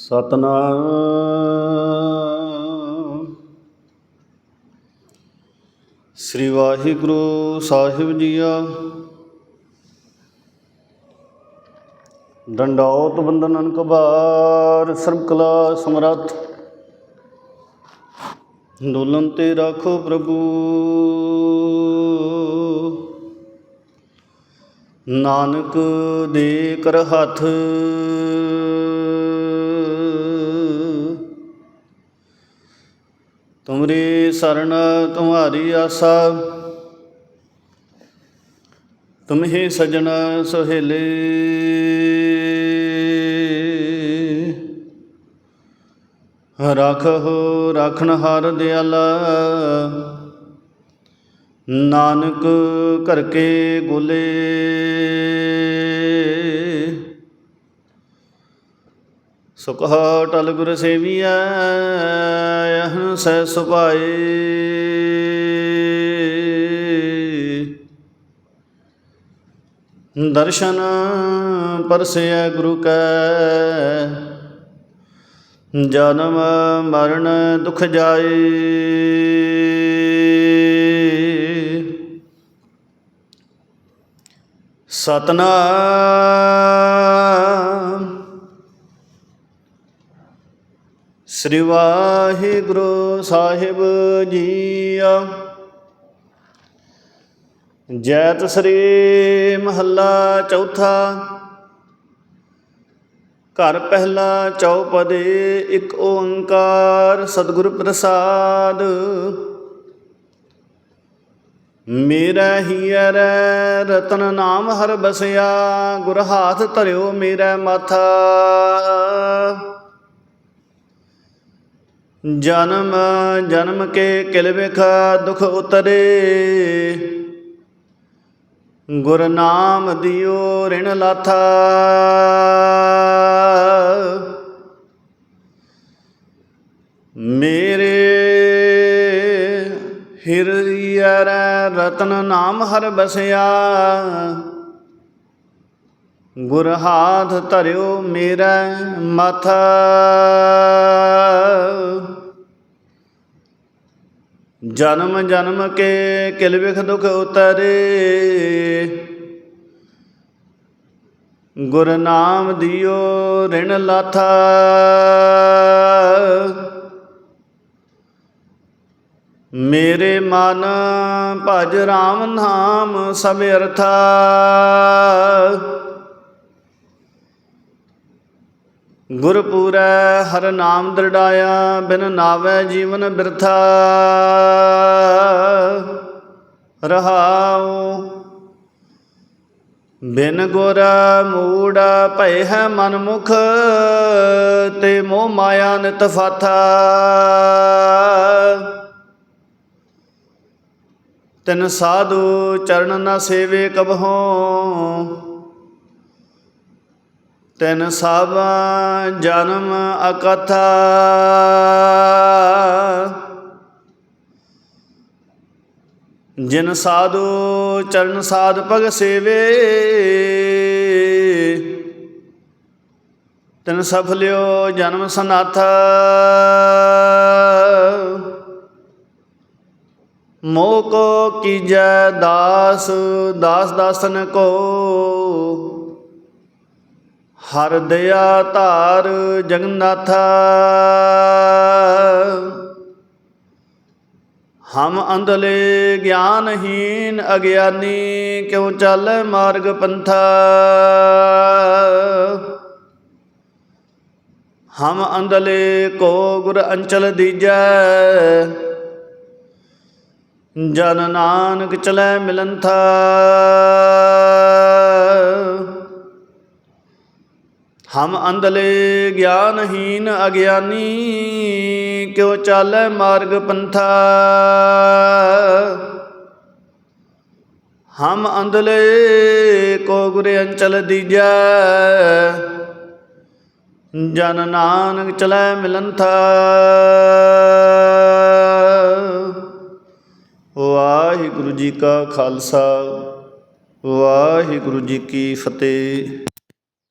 ਸਤਨਾਮ। ਸ੍ਰੀ ਵਾਹਿਗੁਰੂ ਸਾਹਿਬ ਜੀਆ। ਡੰਡੌਤ ਬੰਦਨਨ ਕਬਾਰ ਸਰਬ ਕਲਾ ਸਮਰੱਥ। ਡੋਲਨ ਤੇ ਰੱਖੋ ਪ੍ਰਭੂ। ਨਾਨਕ ਦੇ ਕਰ ਹੱਥ। ਤੁਮਰੀ ਸਰਨ ਤੁਮਾਰੀ ਆਸਾ। ਤੁਮਹੀ ਸਜਣ ਸੁਹੇਲੇ। ਰਖੋ ਰਖਣ ਹਰ ਦਿਆਲਾ। ਨਾਨਕ ਕਰਕੇ ਗੋਲੇ। ਸੁਖ ਟਲ ਗੁਰ ਸੇਵੀਐ, ਅਹੰ ਸੈ ਸੁਭਾਏ। ਦਰਸ਼ਨ ਪਰਸਿਐ ਗੁਰੂ ਕੈ, ਜਨਮ ਮਰਨ ਦੁਖ ਜਾਏ। ਸਤਨਾਮ ਸ੍ਰੀ ਵਾਹਿਗੁਰੂ ਸਾਹਿਬ ਜੀਆ। ਜੈਤ ਸ੍ਰੀ ਮਹੱਲਾ ਚੌਥਾ। ਘਰ ਪਹਿਲਾ ਚੌਪਦੇ ਇੱਕ ਓੰਕਾਰ ਸਤਿਗੁਰ ਪ੍ਰਸਾਦ। ਮੇਰਾ ਹੀਰ ਰਤਨ ਨਾਮ ਹਰ ਬਸਿਆ, ਗੁਰ ਹਾਥ ਧਰਿਓ ਮੇਰਾ ਮਾਥਾ। ਜਨਮ ਜਨਮ ਕੇ ਕਿਲ ਵਿਖ, ਦੁਖ ਉਤਰੇ। ਗੁਰ ਨਾਮ ਦਿਓ, ਰਿਣ ਲਾਥਾ। ਮੇਰੇ ਹਿਰਦਿ ਰਤਨ ਨਾਮ ਹਰ ਬਸਿਆ। ਗੁਰ ਹਾਥ ਧਰਿਓ ਮੇਰਾ ਮਥ। ਜਨਮ ਜਨਮ ਕੇ ਕਿਲ ਵਿਖ ਦੁਖ ਉਤਰੇ। ਗੁਰ ਨਾਮ ਦਿਓ ਰਿਣ ਲਾਥਾ। ਮੇਰੇ ਮਨ ਭਜ ਰਾਮ ਨਾਮ ਸਭ ਅਰਥਾ ਗੁਰਪੂਰੈ ਹਰ ਨਾਮ ਦਰੜਾਇਆ, ਬਿਨ ਨਾਵੇ ਜੀਵਨ ਬਿਰਥਾ। ਰਹਾਉ, ਬਿਨ ਗੁਰ ਮੂੜ ਭੈ ਹੈ ਮਨ ਮੁਖ ਤੇ ਮੋਹ ਮਾਇਆ ਨਿਤ ਫਾਥਾ। ਤਿਨ ਸਾਧੂ ਚਰਨ ਨਾ ਸੇਵੇ ਕਬਹੋਂ ਤਿਨ ਸਭ ਜਨਮ ਅਕਥਾ। ਜਿਨ ਸਾਧੂ ਚਰਨ ਸਾਧ ਭਗ ਸੇਵੇ, ਤਿਨ ਸਫਲਿਓ ਜਨਮ ਸਨਾਥ। ਮੋਹ ਕੋ ਕੀਜੈ ਦਾਸ ਦਾਸ ਦਾਸਨ ਕੋ। ਹਰ ਦਇਆ ਧਾਰ ਜਗਨਨਾਥਾ। ਹਮ ਅੰਧਲੇ ਗਿਆਨਹੀਨ ਅਗਿਆਨੀ ਕਿਉ ਚੱਲ ਮਾਰਗ ਪੰਥਾ? ਹਮ ਅੰਧਲੇ ਕੋ ਗੁਰ ਅੰਚਲ ਦੀਜੈ। ਜਨ ਨਾਨਕ ਚਲੈ ਮਿਲੰਥਾ ਹਮ ਅੰਧਲੇ ਗਿਆਨਹੀਨ ਅਗਿਆਨੀ, ਕਿਉ ਚਾਲੈ ਮਾਰਗ ਪੰਥਾ? ਹਮ ਅੰਧਲੇ ਕੋ ਗੁਰ ਅੰਚਲ ਦੀਜੈ, ਜਨ ਨਾਨਕ ਚਲੈ ਮਿਲੰਥਾ ਵਾਹਿਗੁਰੂ ਜੀ ਕਾ ਖਾਲਸਾ, ਵਾਹਿਗੁਰੂ ਜੀ ਕੀ ਫਤਿਹ।